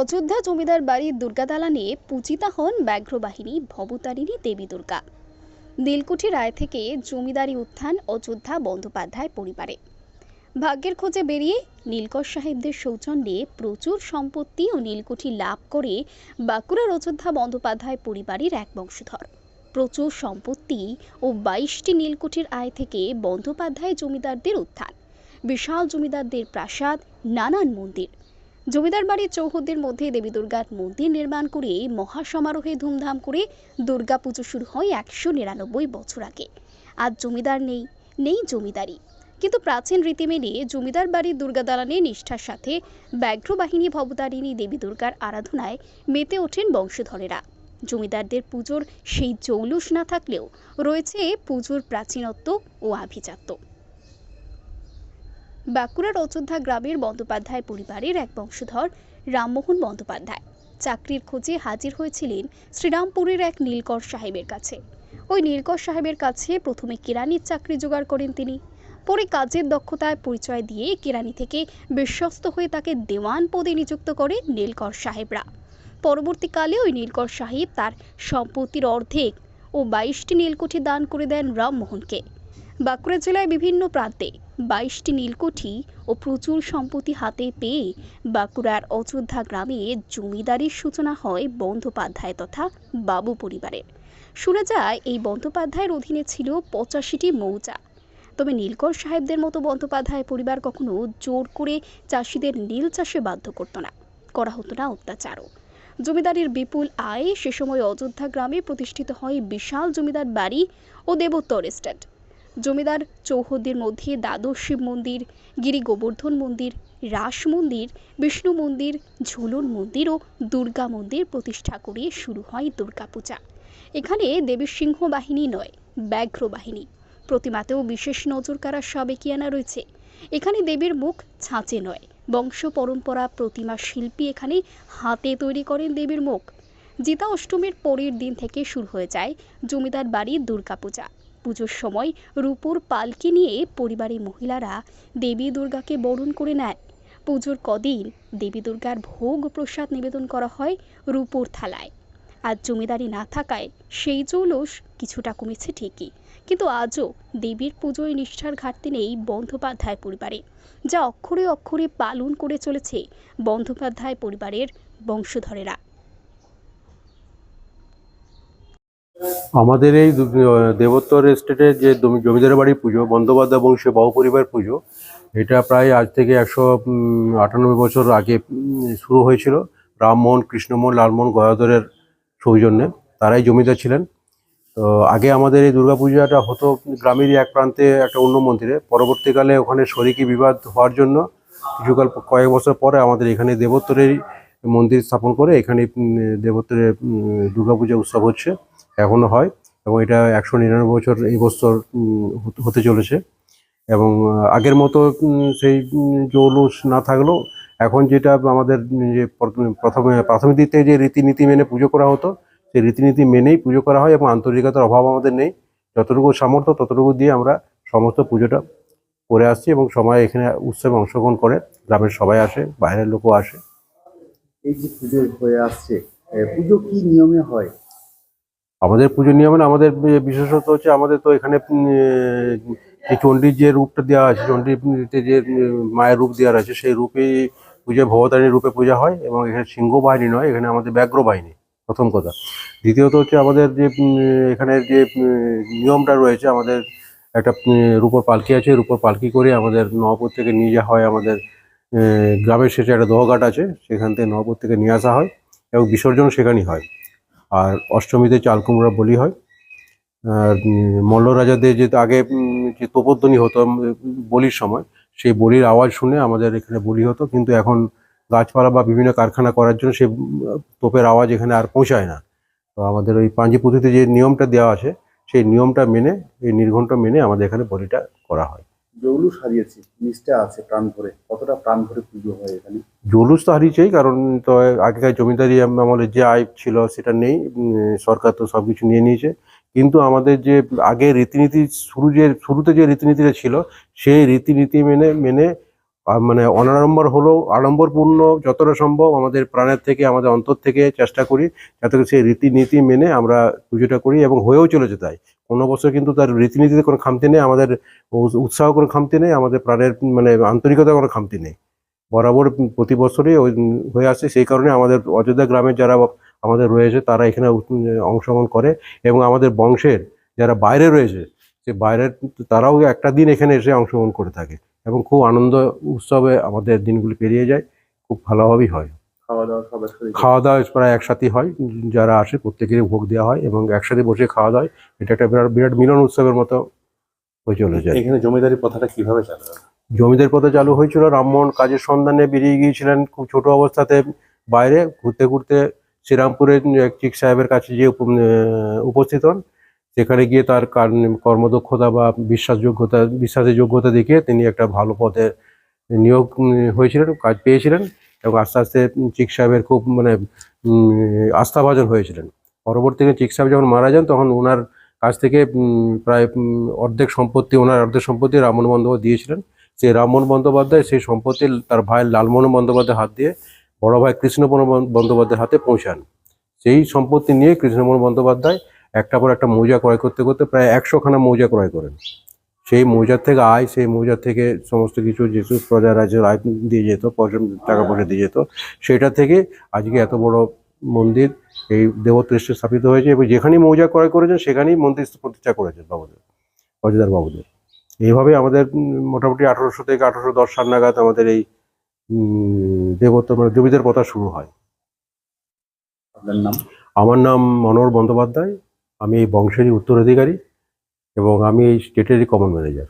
অযোধ্যা জমিদার বাড়ির দুর্গা দালানে পূজিতা হন ব্যাঘ্রবাহিনী ভবতারিণী দেবী দুর্গা। নীলকুঠি রায় থেকে জমিদারি উত্থান অযোধ্যা বন্দ্যোপাধ্যায় পরিবারে। ভাগ্যের খোঁজে বেরিয়ে নীলকর সাহেবদের সৌজন্যে প্রচুর সম্পত্তি ও নীলকুঠি লাভ করে বাঁকুড়ার অযোধ্যা বন্দ্যোপাধ্যায় পরিবারের এক বংশধর। প্রচুর সম্পত্তি ও বাইশটি নীলকুঠির আয় থেকে বন্দ্যোপাধ্যায় জমিদারদের উত্থান। বিশাল জমিদারদের প্রাসাদ, নানান মন্দির। জমিদার বাড়ির চৌহদ্দির মধ্যে দেবী দুর্গার মন্দির নির্মাণ করে মহাসমারোহে ধুমধাম করে দুর্গা পুজো শুরু হয় একশো নিরানব্বই বছর আগে। আজ জমিদার নেই নেই জমিদারি। কিন্তু প্রাচীন রীতি মেনে জমিদার বাড়ির দুর্গা দালানে নিষ্ঠার সাথে ব্যাঘ্রবাহিনী ভবতারিণী দেবী দুর্গার আরাধনায় মেতে ওঠেন বংশধরেরা। জমিদারদের পুজোর সেই জৌলুস না থাকলেও রয়েছে পুজোর প্রাচীনত্ব ও আভিজাত্য। বাঁকুড়ার অযোধ্যা গ্রামের বন্দ্যোপাধ্যায় পরিবারের এক বংশধর, রামমোহন বন্দ্যোপাধ্যায়। চাকরির খোঁজে হাজির হয়েছিলেন শ্রীরামপুরের এক নীলকর সাহেবের কাছে। ওই নীলকর সাহেবের কাছে প্রথমে কেরানির চাকরি জোগাড় করেন তিনি। পরে কাজের দক্ষতায় পরিচয় দিয়ে কেরানি থেকে বিশ্বস্ত হয়ে তাকে দেওয়ান পদে নিযুক্ত করে নীলকর সাহেবরা। পরবর্তীকালে ওই নীলকর সাহেব তার সম্পত্তির অর্ধেক ও বাইশটি নীলকুঠি দান করে দেন রামমোহনকে। বাঁকুড়া জেলায় বিভিন্ন প্রান্তে বাইশটি নীলকুঠি ও প্রচুর সম্পত্তি হাতে পেয়ে বাঁকুড়ার অযোধ্যা গ্রামে জমিদারির সূচনা হয় বন্দ্যোপাধ্যায় তথা বাবু পরিবারের শোনা যায়, এই বন্দ্যোপাধ্যায়ের অধীনে ছিল পঁচাশিটি মৌজা। তবে নীলকর সাহেবদের মতো বন্দ্যোপাধ্যায় পরিবার কখনো জোর করে চাষিদের নীল চাষে বাধ্য করতো না। করা হতো না অত্যাচারও। জমিদারির বিপুল আয়ে সে সময় অযোধ্যা গ্রামে প্রতিষ্ঠিত হয় বিশাল জমিদার বাড়ি ও দেবোত্তর এস্টেট। জমিদার চৌহদ্দির মধ্যে দ্বাদশ শিব মন্দির, গিরি গোবর্ধন মন্দির, রাস মন্দির, বিষ্ণু মন্দির ঝুলন মন্দির ও দুর্গা মন্দির প্রতিষ্ঠা করে শুরু হয় দুর্গাপূজা এখানে দেবীর সিংহ বাহিনী নয়, ব্যাঘ্র বাহিনী। প্রতিমাতেও বিশেষ নজর কাড়া সাবেকিয়ানা রয়েছে। এখানে দেবীর মুখ ছাঁচে নয়, বংশ পরম্পরা প্রতিমা শিল্পী এখানে হাতে তৈরি করেন দেবীর মুখ। জিতা অষ্টমীর পরের দিন থেকে শুরু হয়ে যায় জমিদার বাড়ির দুর্গাপূজা পুজোর সময় রূপোর পালকি নিয়ে পরিবারের মহিলারা দেবী দুর্গাকে বরণ করে নেয়। পুজোর কদিন দেবী দুর্গার ভোগ প্রসাদ নিবেদন করা হয় রূপোর থালায়। আর জমিদারি না থাকায় সেই জৌলস কিছুটা কমেছে ঠিকই। কিন্তু আজও দেবীর পুজোয় নিষ্ঠার ঘাটতি নেই বন্দ্যোপাধ্যায় পরিবারে, যা অক্ষরে অক্ষরে পালন করে চলেছে বন্দ্যোপাধ্যায় পরিবারের বংশধরেরা। আমাদের এই দেবোত্তর এস্টেটের যে জমি- জমিদার বাড়ির পুজো বন্দ্যোপাধ্যায় বংশীয় বাহু পরিবার পুজো এটা প্রায় আজ থেকে একশো আটানব্বই বছর আগে শুরু হয়েছিল রামমোহন কৃষ্ণমোহন লালমোহন গয়াধরের সৌজন্যে। তারাই জমিদার ছিলেন। তো আগে আমাদের এই দুর্গাপূজাটা হতো গ্রামেরই এক প্রান্তে একটা অন্য মন্দিরে। পরবর্তীকালে ওখানে শরিকি বিবাদ হওয়ার জন্য কিছুকাল কয়েক বছর পরে আমাদের এখানে দেবোত্তরেরই মন্দির স্থাপন করে এখানে উম, দেবোত্তরে উম, দুর্গাপূজা উৎসব হচ্ছে। এখনও হয় এবং এটা একশো নিরানব্বই বছর এই বছর হতে- চলেছে। এবং আগের মতো সেই জৌলুস না থাকলেও এখন যেটা আমাদের যে প্রথমে- প্রথমে, প্রাথমিক দিক থেকে যে রীতিনীতি মেনে পুজো করা হতো, সেই রীতিনীতি মেনেই পুজো করা হয় এবং আন্তরিকতার অভাব আমাদের নেই। যতটুকু সামর্থ্য, ততটুকু দিয়ে আমরা সমস্ত পুজোটা করে আসছি এবং সবাই এখানে উৎসবে অংশগ্রহণ করে। গ্রামের সবাই আসে, বাইরের লোকও আসে। এই যে পুজো হয়ে আসছে পুজো কি নিয়মে হয়? আমাদের পুজো নিয়মে না, আমাদের বিশেষত হচ্ছে আমাদের তো এখানে যে চণ্ডীর যে রূপটা দেওয়া আছে চণ্ডীতে যে মায়ের রূপ দেওয়া আছে সেই রূপে পুজো ভবতারিণীর রূপে পূজা হয় এবং এখানে সিংহ বাহিনী নয় এখানে আমাদের ব্যাঘ্র বাহিনী প্রথম কথা। দ্বিতীয়ত হচ্ছে আমাদের যে উম, এখানে যে নিয়মটা রয়েছে আমাদের একটা রূপর পালকি আছে রূপর পালকি করে আমাদের নবপুর থেকে নিয়ে যাওয়া হয় আমাদের গ্রামের শেষে একটা দহঘাট আছে সেখান থেকে নবপুর থেকে নিয়ে আসা হয় এবং বিসর্জন সেখানেই হয়। আর অষ্টমীতে চাল কুমড়া বলি হয়। আর উম, মল্ল রাজাদের যে আগে যে তোপধ্বনি হতো বলির সময় সেই বলির আওয়াজ শুনে আমাদের এখানে বলি হতো। কিন্তু এখন গাছপালা বা বিভিন্ন কারখানা করার জন্য উম, তোপের আওয়াজ এখানে আর পৌঁছায় না। তো আমাদের ওই পাঞ্জি পুঁথিতে যে নিয়মটা দেওয়া আছে সেই নিয়মটা মেনে এই নির্ঘণ্ট মেনে আমাদের এখানে বলিটা করা হয়। জৌলু হারিয়েছে নিষ্ঠা আছে প্রাণ ভরে। কতটা প্রাণ ভরে পুজো হয় এখানে? জৌলুস তো হারিয়েছেই, কারণ তো আগেকার জমিদারি আম- আমলে যে আয় ছিল সেটা নেই সরকার তো সব কিছু নিয়ে নিয়েছে। কিন্তু আমাদের যে আগে রীতিনীতি শুরু যে, শুরুতে যে রীতিনীতিটা ছিল, সেই রীতিনীতি মেনে মেনে মানে অনাড়ম্বর হলো, আড়ম্বরপূর্ণ যতটা সম্ভব আমাদের প্রাণের থেকে, আমাদের অন্তর থেকে চেষ্টা করি যাতে সেই রীতিনীতি মেনে আমরা পুজোটা করি এবং হয়েও চলেছে তাই। কোনো বছর কিন্তু তার রীতিনীতিতে কোনো খামতি নেই, আমাদের উৎসাহ কোনো খামতি নেই, আমাদের প্রাণের মানে আন্তরিকতা কোনো খামতি নেই। বরাবর প্রতি বছরই হয়ে আসছে সেই কারণে আমাদের অযোধ্যা গ্রামের যারা আমাদের রয়েছে তারা এখানে অংশগ্রহণ করে এবং আমাদের বংশের যারা বাইরে রয়েছে, সে বাইরের তারাও একটা দিন এখানে এসে অংশগ্রহণ করে থাকে। এবং খুব আনন্দ উৎসবে আমাদের দিনগুলি পেরিয়ে যায় খুব ভালোভাবেই হয়। খাওয়া দাওয়া খাওয়া দাওয়া প্রায় একসাথে হয় যারা আসে প্রত্যেকেরই ভোগ দেওয়া হয় এবং একসাথে বসে খাওয়া দাওয়া হয়। এটা একটা বিরাট বিরাট মিলন উৎসবের মতো হয়ে চলে যায়। এখানে জমিদারি প্রথাটা কীভাবে চালু? জমিদের পথে চালু হয়েছিল রামমোহন কাজের সন্ধানে বেরিয়ে গিয়েছিলেন খুব ছোট অবস্থাতে বাইরে ঘুরতে ঘুরতে শ্রীরামপুরের চিক সাহেবের কাছে যে উপ- উপস্থিত হন। সেখানে গিয়ে তার কার- কর্মদক্ষতা বা বিশ্বাসযোগ্যতা বিশ্বাসের যোগ্যতা দেখিয়ে তিনি একটা ভালো পদে নিয়োগ হয়েছিলেন, কাজ পেয়েছিলেন এবং আস্তে আস্তে চিক সাহেবের খুব মানে আস্থাভাজন হয়েছিলেন। পরবর্তীতে চিক সাহেব যখন মারা যান, তখন ওনার কাছ থেকে প্রায় অর্ধেক সম্পত্তি ওনার অর্ধেক সম্পত্তি রামমোহন বন্দ্যোপাধ্যায় দিয়েছিলেন। সেই রামমোহন বন্দ্যোপাধ্যায় সেই সম্পত্তি তার ভাই লালমোহন বন্দ্যোপাধ্যায়ের হাত দিয়ে বড় ভাই কৃষ্ণপন বন্দ্যোপাধ্যায়ের হাতে পৌঁছান। সেই সম্পত্তি নিয়ে কৃষ্ণপন বন্দ্যোপাধ্যায় একটা পর একটা মৌজা ক্রয় করতে করতে প্রায় একশোখানা মৌজা ক্রয় করেন। সেই মৌজার থেকে আয় সেই মৌজার থেকে সমস্ত কিছু যেহেতু প্রজা রাজ্যের আয় দিয়ে যেত পয়সা- টাকা পয়সা দিয়ে যেত সেটা থেকে আজকে এত বড় মন্দির এই দেবত্রেষ্টে স্থাপিত হয়েছে এবং যেখানেই মৌজা ক্রয় করেছেন সেখানেই মন্দির প্রতিষ্ঠা করেছেন বাবুদের অযোধ্যার বাবুদের। এইভাবে আমাদের মোটামুটি আঠারোশো থেকে আঠারোশো দশ সাল নাগাদ আমাদের এই দেবত্ব মানে জমিদার প্রথা শুরু হয়। আপনার নাম? আমার নাম মনোহর বন্দ্যোপাধ্যায়। আমি এই বংশেরই উত্তরাধিকারী এবং আমি এই স্টেটেরই কমন ম্যানেজার